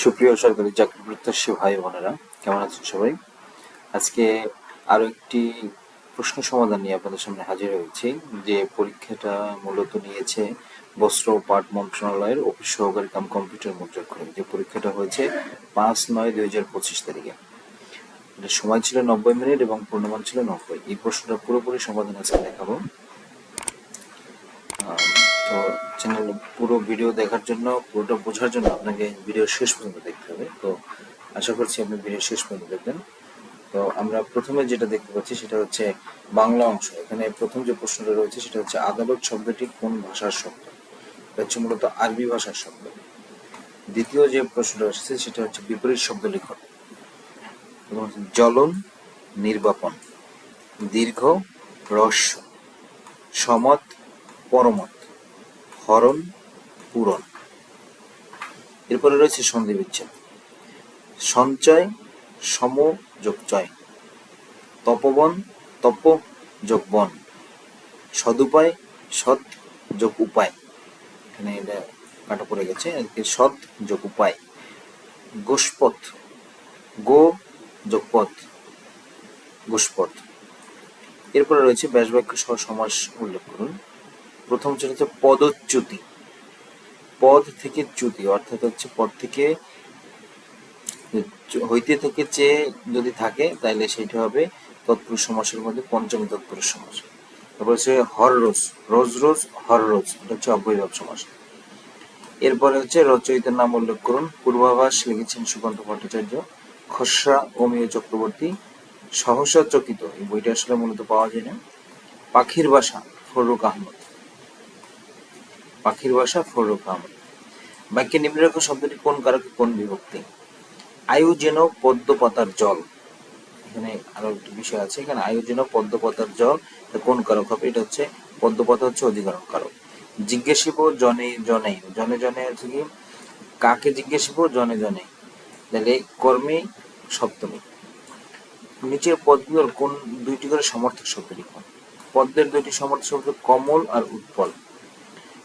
সুপ্রিয় সরকারি চাকরি প্রত্যাশী ভাই বোনেরা, কেমন আছেন সবাই? আজকে আরও একটি প্রশ্ন সমাধান নিয়ে আপনাদের সামনে হাজির হয়েছি, যে পরীক্ষাটা মূলত নিয়েছে বস্ত্র পাট মন্ত্রণালয়ের অফিস সহকারী কাম কম্পিউটার মুদ্রাক্ষরে যে পরীক্ষাটা হয়েছে পাঁচ নয় দুই হাজার পঁচিশ তারিখে। সময় ছিল নব্বই মিনিট এবং পূর্ণমান ছিল নব্বই। এই প্রশ্নটা পুরোপুরি সমাধান আজকে দেখাবো। তো চ্যানেল পুরো ভিডিও দেখার জন্য, পুরোটা বোঝার জন্য আপনাকে ভিডিও শেষ পর্যন্ত দেখতে হবে। তো আশা করছি আপনি ভিডিও শেষ পর্যন্ত দেখবেন। তো আমরা প্রথমে যেটা দেখতে পাচ্ছি সেটা হচ্ছে বাংলা অংশ। এখানে প্রথম যে প্রশ্নটা রয়েছে সেটা হচ্ছে আদালত শব্দটি কোন ভাষার শব্দ? হচ্ছে মূলত আরবি ভাষার শব্দ। দ্বিতীয় যে প্রশ্নটা এসেছে সেটা হচ্ছে বিপরীত শব্দ লিখন। জ্বলন, নির্বাপন, দীর্ঘ রস্য সমত, পরমত। হরণ পূরণ। এরপরে রয়েছে সন্ধি বিচ্ছেদ সঞ্চয়, সম, যোগ, চয়। তপবন, তপ, যোগ, বন। সদুপায়, সৎ, যোগ, উপায়। এখানে এটা কাটা পড়ে গেছে। সৎ, যোগ, উপায়। গোষ্পথ। গো, যোগ, পথ। গোষ্পথ। এরপরে রয়েছে ব্যাসবাক্য সহ সমাস উল্লেখ করুন। প্রথম যেটা হচ্ছে পদচ্যুতি। পদ থেকে চ্যুতি, অর্থাৎ হচ্ছে পদ থেকে হইতে থেকে চেয়ে যদি থাকে তাহলে সেটা হবে তৎপুরুষ সমাসের মধ্যে পঞ্চমী তৎপুরুষ সমাস। তারপর হচ্ছে হর রোজ রোজ রোজ হর রোজ, এটা হচ্ছে অব্যয়ভাব সমাস। এরপরে হচ্ছে রচয়িতার নাম উল্লেখ করুন, পূর্বাভাস লিখেছেন সুকান্ত ভট্টাচার্য, খসড়া অমিয় চক্রবর্তী, সহসা চকিত, এই বইটা আসলে মূলত পাওয়া যায় না, পাখির বাসা ফরুক আহমদ। পাখির বাসা আহমদ বাক্যে নিম্নরেখ শব্দটি কোন কারকে, কোন বিভক্তি? আয়ু যেন পদ্ম পাতার জল। এখানে আরও একটি বিষয় আছে, এখানে আয়ু যেন পদ্ম পাতার জল কোন কারক হবে? এটা হচ্ছে পদ্ম পাতা হচ্ছে অধিকরণ কারক। জিজ্ঞাসিব জনে জনে জনে জনে হচ্ছে কি? কাকে জিজ্ঞাসিব? জনে জনে। তাহলে কর্মে সপ্তমী। নিচের পদগুলোর কোন দুইটি করে সমর্থক শব্দ লিখুন। পদ্মের দুইটি সমর্থক শব্দ কমল আর উৎপল।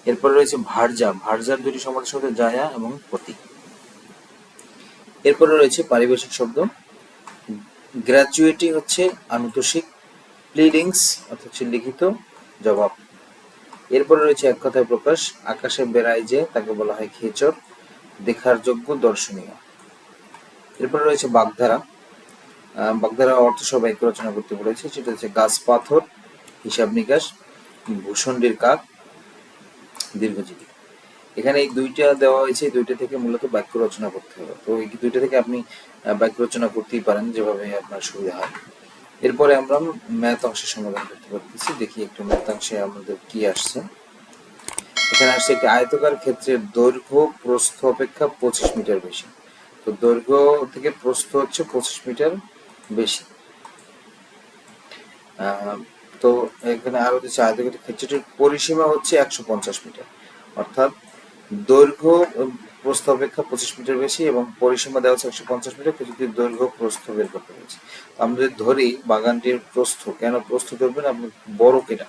এরপরে রয়েছে ভার্জা ভার্জার দুটি সমর্থক শব্দ জায়া এবং প্রতীক। এরপরে রয়েছে পারিভাষিক শব্দ। গ্র্যাচুয়েটি হচ্ছে আনুতোষিক প্লিডিংস অর্থাৎ হচ্ছে লিখিত জবাব। এরপরে রয়েছে এক কথায় প্রকাশ, আকাশে বেড়ায় যে তাকে বলা হয় খেচর দেখার যোগ্য দর্শনীয়। এরপরে রয়েছে বাগধারা। বাগধারা অর্থ সহ বাক্য রচনা করতে বলেছে, সেটা হচ্ছে গাছ পাথর, হিসাব নিকাশ ভূষণ্ডির কাক দীর্ঘজীবী। এখানে এই দুইটা দেওয়া হয়েছে, এই দুইটা থেকে মূলত বাক্য রচনা করতে হবে। তো এই দুইটা থেকে আপনি বাক্য রচনা করতেই পারেন, যেভাবে আপনার সুবিধা হয়। এরপরে আমরা ম্যাথ অংশের সমাধান করতে পারতেছি। দেখি একটু ম্যাথ অংশে আমাদের কি আসছে। এখানে আসছে একটি আয়তকার ক্ষেত্রের দৈর্ঘ্য প্রস্থ অপেক্ষা পঁচিশ মিটার বেশি। তো দৈর্ঘ্য থেকে প্রস্থ হচ্ছে পঁচিশ মিটার বেশি। তো এখানে আরও দিচ্ছে আয়তকার ক্ষেত্রটির পরিসীমা হচ্ছে একশো পঞ্চাশ মিটার। অর্থাৎ দৈর্ঘ্য প্রস্থ অপেক্ষা পঁচিশ মিটার বেশি এবং পরিসীমা দেওয়া হচ্ছে একশো পঞ্চাশ মিটার ক্ষেত্রটির দৈর্ঘ্য, প্রস্থ বের করতে হয়েছে। আমরা যদি ধরি বাগানটির প্রস্থ, কেন প্রস্থ ধরবেন? আপনি বড় কেটা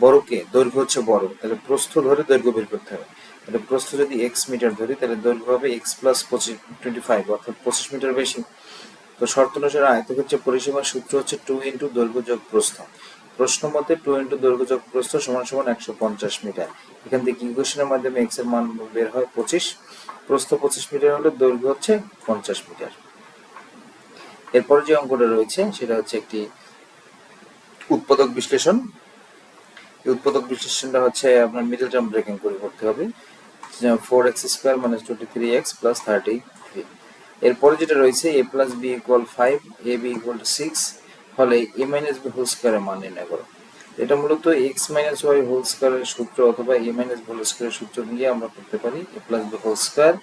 বড় কে? দৈর্ঘ্য হচ্ছে বড়। তাহলে প্রস্থ ধরে দৈর্ঘ্য বের করতে হবে। তাহলে প্রস্থ যদি এক্স মিটার ধরি, তাহলে দৈর্ঘ্য হবে এক্স প্লাস পঁচিশ টোয়েন্টি ফাইভ অর্থাৎ পঁচিশ মিটার বেশি। তো শর্ত অনুসারে আয়তক্ষেত্রের পরিসীমার সূত্র হচ্ছে টু ইন্টু দৈর্ঘ্য যোগ প্রস্থ। প্রশ্ন মতে টু ইন্টু দৈর্ঘ্য যোগ প্রস্থ সমান সমান একশো পঞ্চাশ মিটার। এখান থেকে ইকুয়েশনের মাধ্যমে এক্সের মান বের হয় পঁচিশ। প্রস্থ পঁচিশ মিটার হলে দৈর্ঘ্য হচ্ছে পঞ্চাশ মিটার। এরপরে যে অঙ্কটা রয়েছে, সেটা হচ্ছে একটি উৎপাদক বিশ্লেষণ। এই উৎপাদক বিশ্লেষণটা হচ্ছে আপনার মিডল টার্ম ব্রেকিং করে করতে হবে। Four X square minus twenty three X plus thirty three এরপরে যেটা রয়েছে A plus B equal five A B equal to six হলে এ মাইনাস বি হোল স্কোয়ারের মান নির্ণয় করো। এটা মূলত এক্স মাইনাস ওয়াই হোল স্কোয়ারের সূত্র অথবা এ মাইনাস হোল স্কোয়ারের সূত্র দিয়ে আমরা করতে পারি। A plus B whole square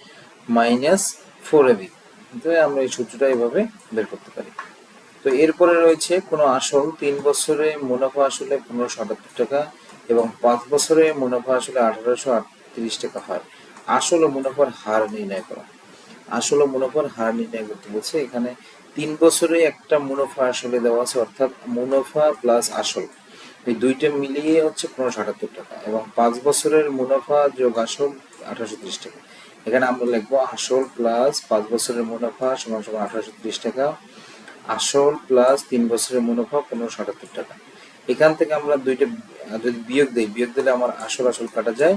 minus four A B কিন্তু আমরা এই সূত্রটা এইভাবে বের করতে পারি। তো এরপরে রয়েছে কোনো আসল তিন বছরে মুনাফা আসলে পনেরোশো আটাত্তর টাকা এবং পাঁচ বছরে মুনাফা আসলে আঠারোশো আটত্রিশ টাকা হয়। আসল ও মুনাফার হার নির্ণয় করা। আসল ও মুনাফার হার নির্ণয় করতে বলছে এখানে তিন বছরে একটা মুনাফা আসলে দেওয়া আছে, অর্থাৎ মুনাফা প্লাস আসল। এই দুইটা মিলিয়ে হচ্ছে পনেরোশো আটাত্তর টাকা এবং পাঁচ বছরের মুনাফা যোগ আসল আঠারোশো ত্রিশ টাকা। এখানে আমরা লিখব আসল প্লাস পাঁচ বছরের মুনাফা সমান সমান আঠারোশো ত্রিশ টাকা, আসল প্লাস তিন বছরের মুনাফা পনেরোশো আটাত্তর টাকা। এখান থেকে আমরা দুইটা, যদি বিয়োগ দিই, বিয়োগ দিলে আমার আসল আসল কাটা যায়,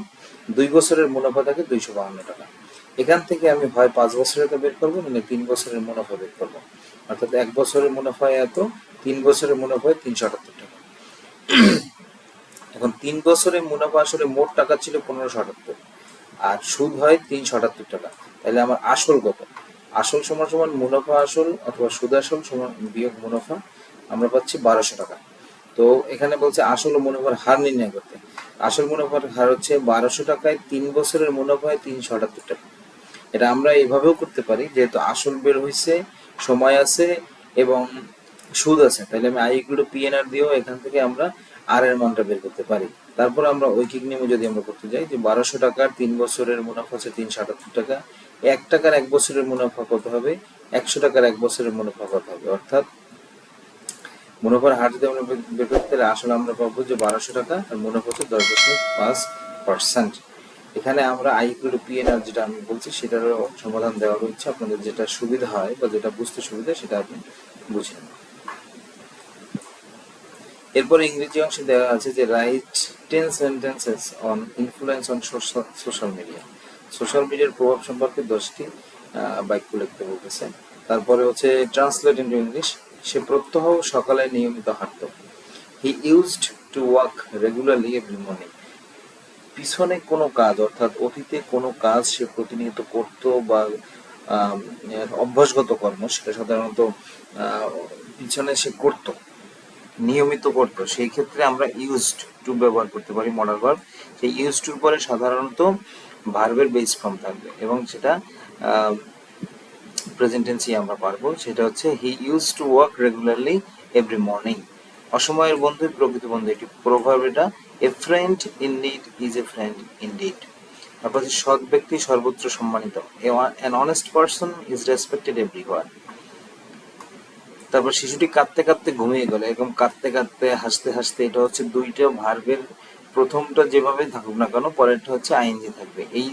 দুই বছরের মুনাফা থাকে দুইশো বাহান্ন টাকা। এখান থেকে আমি হয় পাঁচ বছরের বের করব মানে তিন বছরের মুনাফা বের করব। অর্থাৎ এক বছরের মুনাফা এত, তিন বছরের মুনাফা তিনশো আটাত্তর টাকা। এখন তিন বছরের মুনাফা আসলে মোট টাকা ছিল পনেরোশো আটাত্তর। আর সুদ হয় তিনশো আটাত্তর টাকা। তাহলে আমার আসল কত? আসল সমান সমান মুনাফা আসল অথবা সুদ আসল সমান বিয়োগ মুনাফা আমরা পাচ্ছি বারোশো টাকা। তো এখানে বলছে আসল ও মুনাফার হার নির্ণয় করতে। আসল মুনাফার হার হচ্ছে বারোশো টাকায় তিন বছরের মুনাফায় তিনশো আটাত্তর টাকা। এটা আমরা এইভাবেও করতে পারি, যেহেতু আসল বের হয়েছে সময় আছে এবং সুদ আছে। তাহলে আমি আই ইকুয়াল টু পিএনআর দিয়েও এখান থেকে আমরা আর এর মানটা বের করতে পারি। তারপর আমরা ঐকিক নিয়মে যদি আমরা করতে যাই যে বারোশো টাকার তিন বছরের মুনাফা হচ্ছে তিনশো আটাত্তর টাকা। এক টাকার এক বছরের মুনাফা কত হবে? একশো টাকার এক বছরের মুনাফা কত হবে? অর্থাৎ মুনাফার হার যদি আমরা বের- করতে আসলে আমরা পাবো যে বারোশো টাকা আর মুনাফা হচ্ছে দশ দশমিক পাঁচ পার্সেন্ট। এখানে আমরা আই ইকুয়াল টু পিএনআর যেটা আমি বলছি, সেটারও সমাধান দেওয়া হচ্ছে আপনাদের যেটা সুবিধা হয় বা যেটা বুঝতে সুবিধা, সেটা আপনি বুঝে নেন। এরপর ইংরেজি অংশে দেওয়া আছে যে write ten sentences on influence on social media social মিডিয়ার প্রভাব সম্পর্কে দশটি বাক্য লিখতে বলতেছে। তারপরে হচ্ছে ট্রান্সলেট ইন্টু ইংলিশ সে প্রত্যহ সকালে নিয়মিত হাঁটত। He used to walk regularly every morning পিছনে কোনো কাজ, অর্থাৎ অতীতে কোনো কাজ সে প্রতিনিয়ত করত বা অভ্যাসগত কর্ম সেটা সাধারণত পিছনে সে করত, নিয়মিত করত। সেই ক্ষেত্রে আমরা ইউজড টু ব্যবহার করতে পারি মডাল ভার্ব সেই ইউজ টুর পরে সাধারণত ভার্বের বেস ফর্ম থাকবে এবং সেটা প্রেজেন্টেন্সি আমরা পারব। সেটা হচ্ছে he use to work regularly every morning অসময়ের বন্ধু, প্রকৃত বন্ধু এটি প্রভাব এটা a friend in need is a friend in deed তারপর সৎ ব্যক্তি সর্বত্র সম্মানিত। An honest person is respected everywhere তারপর শিশুটি কাঁদতে কাঁদতে ঘুমিয়ে গেল। এরকম কাঁদতে কাঁদতে, হাসতে হাসতে এটা হচ্ছে দুইটা ভার্বের প্রথমটা যেভাবে থাকুক না কেন, পরেরটা হচ্ছে আইএনজি থাকবে। এই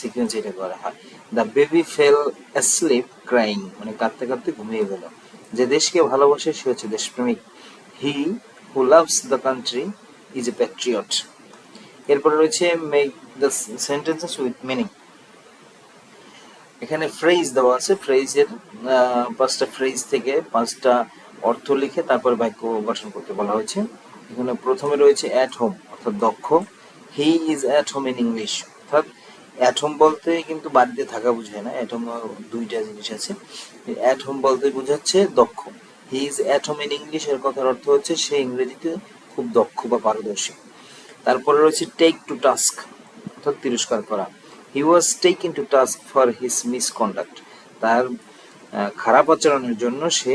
সিকোয়েন্স এটা করা হয়। The baby fell asleep crying মানে কাঁদতে কাঁদতে ঘুমিয়ে গেল। যে দেশকে ভালোবাসে সে হচ্ছে দেশপ্রেমিক। He who loves the country is a patriot এরপরে রয়েছে make the sentences with meaning এখানে ফ্রেজ দেওয়া আছে ফ্রেজের পাঁচটা ফ্রেজ থেকে পাঁচটা অর্থ লিখে তারপর বাক্য গঠন করতে বলা হয়েছে। এখানে প্রথমে রয়েছে অ্যাট হোম অর্থাৎ দক্ষ। He is at home in English অর্থাৎ অ্যাট হোম বলতে কিন্তু বাড়িতে থাকা বোঝায় না। অ্যাট হোম দুইটা জিনিস আছে। অ্যাট হোম বলতে বোঝাচ্ছে দক্ষ। He is at home in English এর কথার অর্থ হচ্ছে সে ইংরেজিতে খুব দক্ষ বা পারদর্শী। তারপরে রয়েছে টেক টু টাস্ক অর্থাৎ তিরস্কার করা। He was taking to task for his misconduct তার খারাপ আচরণের জন্য সে,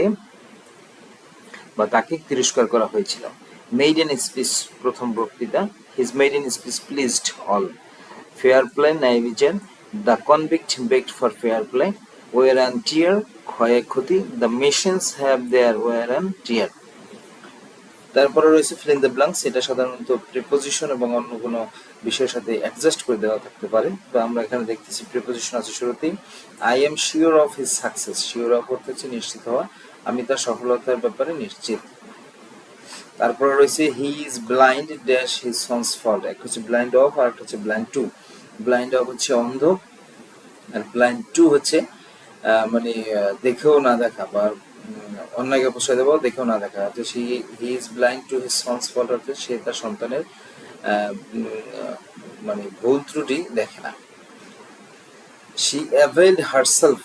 বা তাকে তিরস্কার করা হয়েছিল। মেড ইন স্পিচ প্রথম বক্তৃতা। His maiden speech pleased all fair play বিচার। The convict begged for fair play wear and tear ক্ষয়ক্ষতি the machines have their wear and tear তারপরে রয়েছে ফিল ইন দ্য ব্লাঙ্কস এটা সাধারণত প্রিপোজিশন এবং অন্য কোনো বিষয়ের সাথে অ্যাডজাস্ট করে দেওয়া থাকতে পারে। তো আমরা এখানে দেখতেছি প্রিপোজিশন আছে শুরুতেই I am sure of his success sure of অর্থ হচ্ছে নিশ্চিত হওয়া। আমি তার সফলতার ব্যাপারে নিশ্চিত। তারপরে রয়েছে he is blind dash his son's fault এক হচ্ছে ব্লাইন্ড অফ আর একটা হচ্ছে ব্লাইন্ড টু ব্লাইন্ড অফ হচ্ছে অন্ধ, আর ব্লাইন্ড টু হচ্ছে মানে দেখেও না দেখা বা অন্যায়কে প্রশ্রয় দেবো, দেখেও না দেখা তো see he is blind to his son's fault অর্থাৎ সে তার সন্তানের মানে ভুল ত্রুটি দেখে না। She availed herself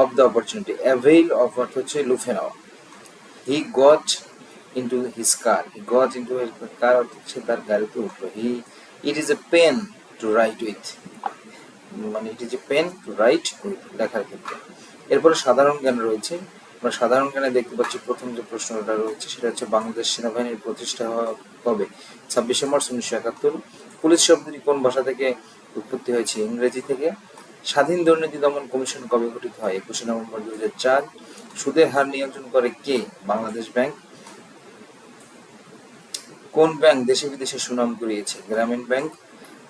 of the opportunity avail of অর্থ হচ্ছে লুফে নেওয়া। He got into his car he got into his car অর্থ হচ্ছে তার গাড়িতে উঠল। He it is a pen to write with মানে it is a pen to write with লেখার ক্ষেত্রে। এরপরে সাধারণ জ্ঞান রয়েছে। আমরা সাধারণ জ্ঞানে দেখতে পাচ্ছি প্রথম যে প্রশ্নটা রয়েছে, সেটা হচ্ছে বাংলাদেশ সেনাবাহিনীর প্রতিষ্ঠা কবে? ছাব্বিশে মার্চ উনিশশো একাত্তর। পুলিশ শব্দটি কোন ভাষা থেকে উৎপত্তি হয়েছে? ইংরেজি থেকে। স্বাধীন দুর্নীতি দমন কমিশন কবে গঠিত হয়? একুশে নভেম্বর দুই হাজার চার। সুদের হার নিয়ন্ত্রণ করে কে? বাংলাদেশ ব্যাংক। কোন ব্যাংক দেশে বিদেশে সুনাম কুড়িয়েছে? গ্রামীণ ব্যাংক।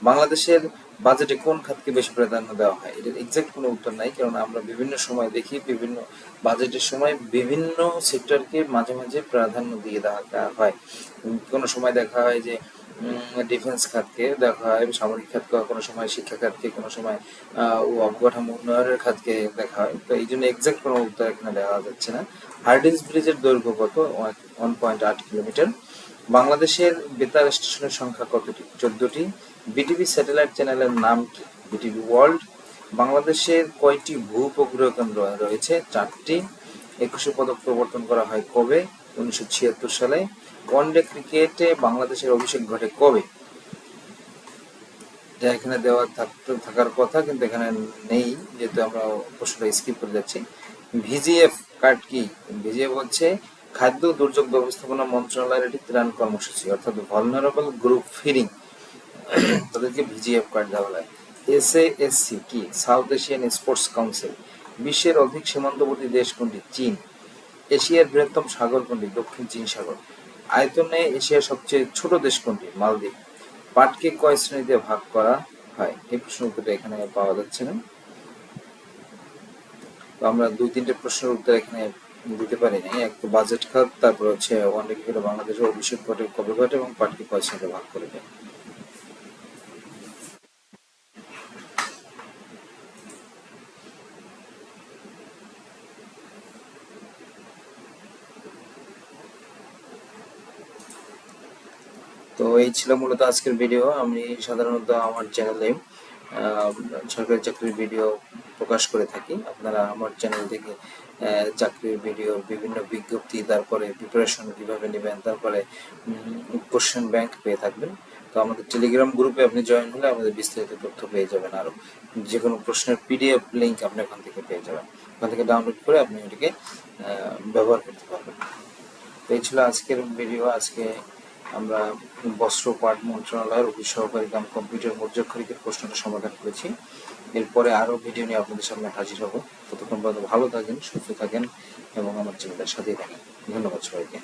বাংলাদেশের বাজেটে কোন খাতকে বেশি প্রাধান্য দেওয়া হয়? এটার এক্সাক্ট কোনো উত্তর নাই কারণ আমরা বিভিন্ন সময় দেখি, বিভিন্ন বাজেটের সময় বিভিন্ন সেক্টরকে মাঝে মাঝে প্রাধান্য দিয়ে দেওয়া হয়। কোনো সময় দেখা হয় যে ডিফেন্স খাতকে দেখা হয়, সামরিক খাতকে কোনো সময় শিক্ষা খাতকে, কোনো সময় অবকাঠামো উন্নয়নের খাতকে দেখা হয়। তো এই জন্য এক্সাক্ট কোনো উত্তর এখানে দেওয়া যাচ্ছে না। হার্ডিন্স ব্রিজের দৈর্ঘ্য কত? ওয়ান পয়েন্ট আট কিলোমিটার। বাংলাদেশের বেতার স্টেশনের সংখ্যা কতটি? চোদ্দটি। বিটিভি স্যাটেলাইট চ্যানেলের নাম কি? বিটিভি ওয়ার্ল্ড বাংলাদেশের কয়টি ভূ উপগ্রহ কেন্দ্র রয়েছে? চারটি। একুশে পদক প্রবর্তন করা হয় কবে? উনিশশো ছিয়াত্তর সালে। ওয়ানডে ক্রিকেটে বাংলাদেশের অভিষেক ঘটে কবে? যা এখানে দেওয়া থাকতে থাকার কথা, কিন্তু এখানে নেই, যেহেতু আমরা প্রশ্নটা স্কিপ করে যাচ্ছি। ভিজিএফ কার্ড কি? ভিজিএফ হচ্ছে খাদ্য দুর্যোগ ব্যবস্থাপনা মন্ত্রণালয়ের একটি ত্রাণ কর্মসূচি, অর্থাৎ ভলনারেবল গ্রুপ ফিডিং তাদেরকে ভিজিএফ কার্ড দেওয়া হয় এসএএসসি কি? সাউথ এশিয়ান স্পোর্টস কাউন্সিল বিশ্বের অধিক সীমান্তবর্তী দেশ কোনটি? চীন। এশিয়ার বৃহত্তম সাগর কোনটি? দক্ষিণ চীন সাগর। আয়তনে এশিয়ার সবচেয়ে ছোট দেশ কোনটি? মালদ্বীপ। পাটকে কয় শ্রেণীতে ভাগ করা হয়? এই প্রশ্ন উত্তরটা এখানে পাওয়া যাচ্ছে না। তো আমরা দুই তিনটে প্রশ্নের উত্তর এখানে দিতে পারি নাই। এক তো বাজেট খাত, তারপর হচ্ছে ক্রিকেটে বাংলাদেশের অভিষেক ঘটে কবে ঘটে এবং পাটকে কয় শ্রেণীতে ভাগ করে দেয়। তো এই ছিল মূলত আজকের ভিডিও আমি সাধারণত আমার চ্যানেলে সরকারি চাকরির ভিডিও প্রকাশ করে থাকি। আপনারা আমার চ্যানেল থেকে চাকরির ভিডিও বিভিন্ন বিজ্ঞপ্তি তারপরে প্রিপারেশন কীভাবে নেবেন তারপরে কোশ্চেন ব্যাংক পেয়ে থাকবেন। তো আমাদের টেলিগ্রাম গ্রুপে আপনি জয়েন হলে আমাদের বিস্তারিত তথ্য পেয়ে যাবেন আরও যে কোনো প্রশ্নের পিডিএফ লিঙ্ক আপনি ওখান থেকে পেয়ে যাবেন। ওখান থেকে ডাউনলোড করে আপনি আহ, ব্যবহার করতে পারবেন। তো এই ছিল আজকের ভিডিও আজকে আমরা বস্ত্র, পাট মন্ত্রণালয়ের অফিস সহকারী কাম কম্পিউটার মর্যাক্ষরিকের প্রশ্নটা সমাধান করেছি। এরপরে আরও ভিডিও নিয়ে আপনাদের সামনে হাজির হব। ততক্ষণ পর্যন্ত ভালো থাকেন, সুস্থ থাকেন এবং আমার চ্যানেলের সাথেই থাকেন। ধন্যবাদ সবাইকে।